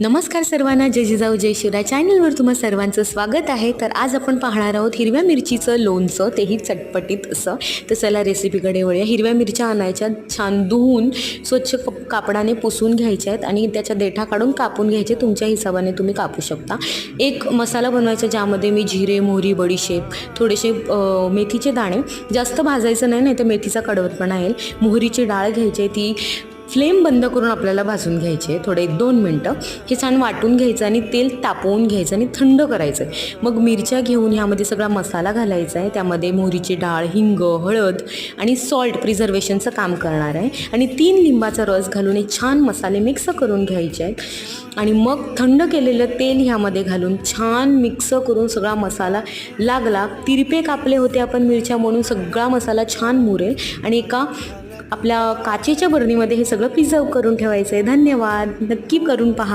नमस्कार सर्वांना जय जिजाऊ जय शिवराय चॅनलवर तुम्हा सर्वांचं स्वागत आहे. तर आज आपण पाहणार आहोत हिरव्या मिरचीचं लोणचं तेही चटपटीत असं. तर चला रेसिपीकडे वळूया. हिरव्या मिरच्या आणायच्या छान धुवून स्वच्छ कप कापडाने पुसून घ्यायच्या आहेत आणि त्याच्या देठा काढून कापून घ्यायचे. तुमच्या हिशोबाने तुम्ही कापू शकता. एक मसाला बनवायचा ज्यामध्ये मी जिरे मोहरी बडीशेप थोडेसे मेथीचे दाणे. जास्त भाजायचं नाही नाही तर मेथीचा कडवटपणा येईल. मोहरीची डाळ घ्यायची ती फ्लेम बंद करून आपल्याला भाजून घ्यायचे थोडे एक दोन मिनटं. हे छान वाटून घ्यायचं आणि तेल तापवून घ्यायचं आणि थंड करायचं मग मिरच्या घेऊन ह्यामध्ये सगळा मसाला घालायचा आहे. त्यामध्ये मोहरीची डाळ हिंग हळद आणि सॉल्ट प्रिझर्वेशनचं काम करणार आहे. आणि तीन लिंबाचा रस घालून हे छान मसाले मिक्स करून घ्यायचे आहेत. आणि मग थंड केलेलं तेल ह्यामध्ये घालून छान मिक्स करून सगळा मसाला लागला. तिरपे कापले होते आपण मिरच्या म्हणून सगळा मसाला छान मुरेल. आणि एका आपल्या काचेच्या बरणीमध्ये हे सगळं प्रिझर्व करून ठेवायचं आहे धन्यवाद. नक्की करून पहा.